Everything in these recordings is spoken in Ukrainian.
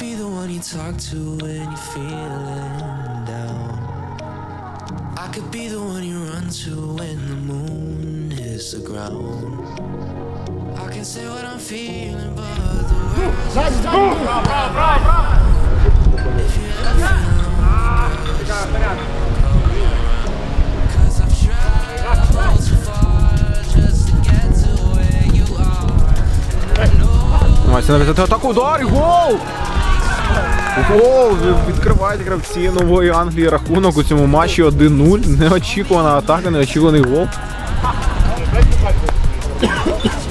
be the one you talk to when you're feeling down. I could be the one you run to when the moon hits the ground. I can say what I'm feeling, but the words if you ever Cause навести атаку, удар гол! Гол! Відкривають гравці нової Англії рахунок у цьому матчі 1-0. Неочікувана атака, неочікуваний гол.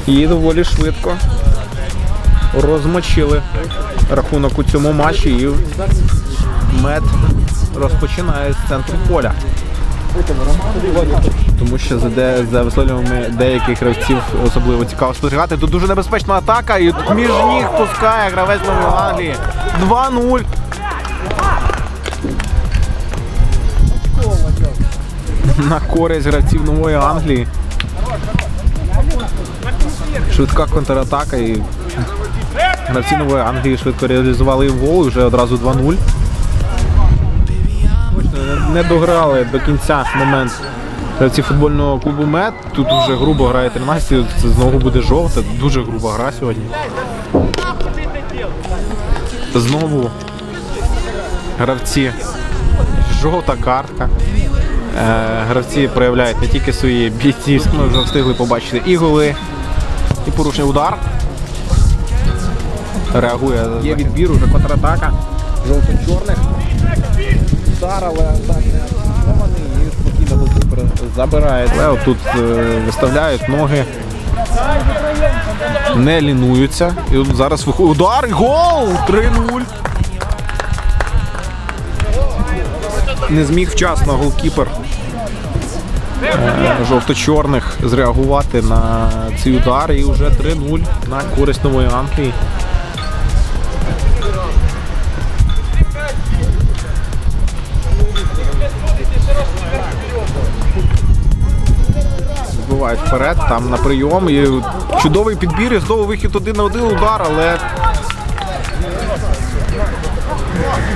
І доволі швидко розмочили рахунок у цьому матчі і мед розпочинає з центру поля. Тому що за, де, за висловлюваннями деяких гравців особливо цікаво спостерігати. Тут дуже небезпечна атака і між ніг пускає гравець Нової Англії. 2-0. На користь гравців Нової Англії. Швидка контратака і гравці Нової Англії швидко реалізували гол і вже одразу 2-0. Не дограли до кінця момент гравці футбольного клубу Мед. Тут вже грубо грає 13, це знову буде жовта. Дуже груба гра сьогодні. Знову гравці. Жовта картка. Е, гравці проявляють не тільки свої бійцівські, ми вже встигли побачити і голи, і порушення удар. Реагує. Є відбір, уже контратака. Жовто-чорних. Удар, але так не атакований і спокійно голкіпер забирає. Але тут е, виставляють ноги. Не лінуються. І от зараз виходить удар гол! 3-0. Не зміг вчасно голкіпер е, жовто-чорних зреагувати на цей удар і вже 3-0 на користь нової Англії. Збивають вперед, там на прийом. І чудовий підбір, і знову вихід один на один удар, але.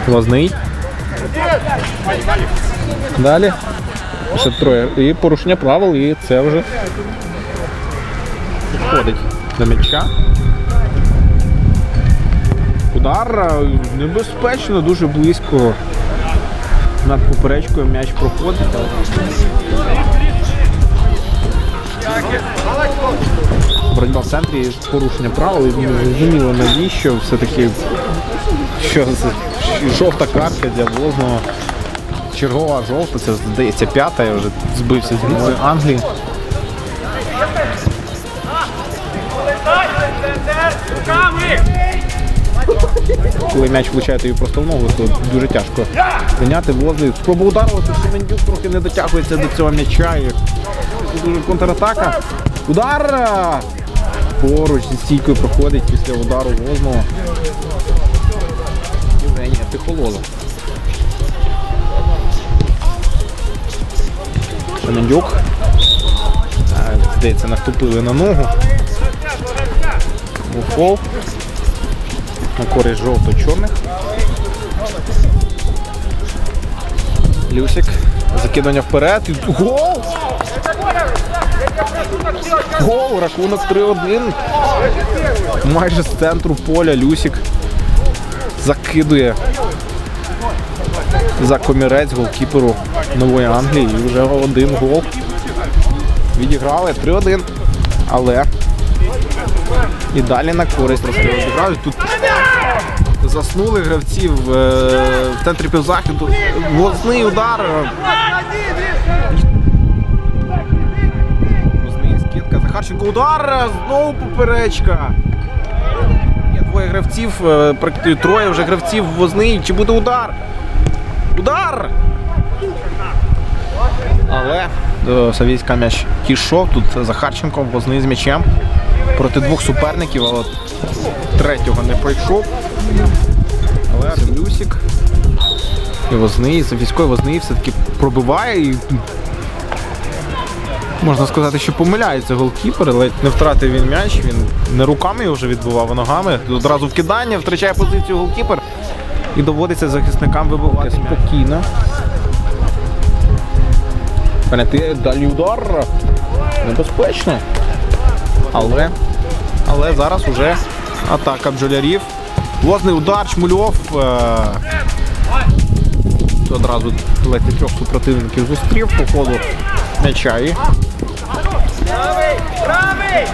Лазний. Далі. Ще троє. І порушення правил, і це вже підходить до м'яча. Удар е, небезпечно, дуже близько. Над поперечкою м'яч проходить. Боротьба в центрі порушення правил. І зрозуміло навіщо все-таки що жовта картка для Возного. Чергова жовта, це здається п'ята, я вже збився з нової Англії. Коли м'яч влучає тобі просто в ногу, то дуже тяжко прийняти возний. Спроба удару, тут Семендюк трохи не дотягується до цього м'яча. Дуже контратака. Удар! Поруч зі стійкою проходить після удару возного. Євгенія Тихолола. Семендюк. А, Здається, наступили на ногу. Був на користь жовто-чорних. Люсик. Закидання вперед. Гол! Гол! Рахунок 3-1. Майже з центру поля Люсик закидує за комірець голкіперу Нової Англії. І вже один гол. Відіграли 3-1. Але і далі на користь розіграють. Тут заснули гравці в, е, в центрі півзахиду. Возний удар. Захарченко удар. Знову поперечка. Є двоє гравців, е, троє вже гравців возний. Чи буде удар? Удар! Але до Савійська м'яч тішов. Тут Захарченко возний з м'ячем проти двох суперників, а от третього не пройшов. Але Люсік і Возний, Софійської Возний все-таки пробиває і Можна сказати, що помиляється голкіпер, ледь не втратив він м'яч. Він не руками його вже відбував, а ногами. Одразу вкидання, втрачає позицію голкіпер. І доводиться захисникам вибивати спокійно. Пам'ятає, далі удар. Небезпечно. Але, але зараз уже атака бджолярів. Власний удар, Чмульов. Е- одразу ледь трьох супротивників зустрів по ходу м'яча і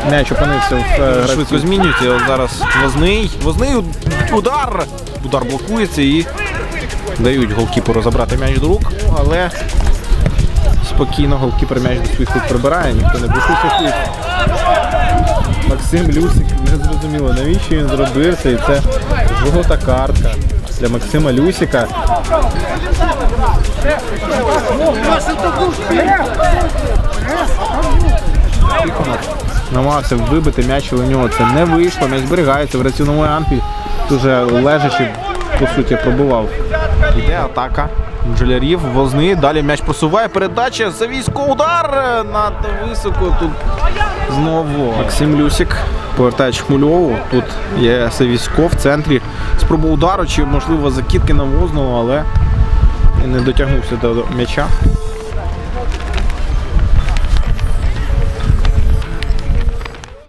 м'яч опинився в е, швидко змінюється. Зараз возний. Возний удар. Удар блокується і дають голкіперу забрати м'яч до рук, але спокійно голкіпер м'яч до своїх рук прибирає, ніхто не блокується. Максим Люсик не зрозуміло, навіщо він зробив це, і це жовта картка для Максима Люсика. Намагався вибити м'яч, але в нього це не вийшло. М'яч зберігається в раційному ампі. Дуже лежачи, по суті, пробував. Іде атака. Бджолярів, возни, далі м'яч просуває, передача, Савійсько, удар е, надто високо. Тут знову Максим Люсік повертає Чмульову. Тут є Савійсько в центрі. Спроба удару, чи можливо закидки на возного, але не дотягнувся до м'яча.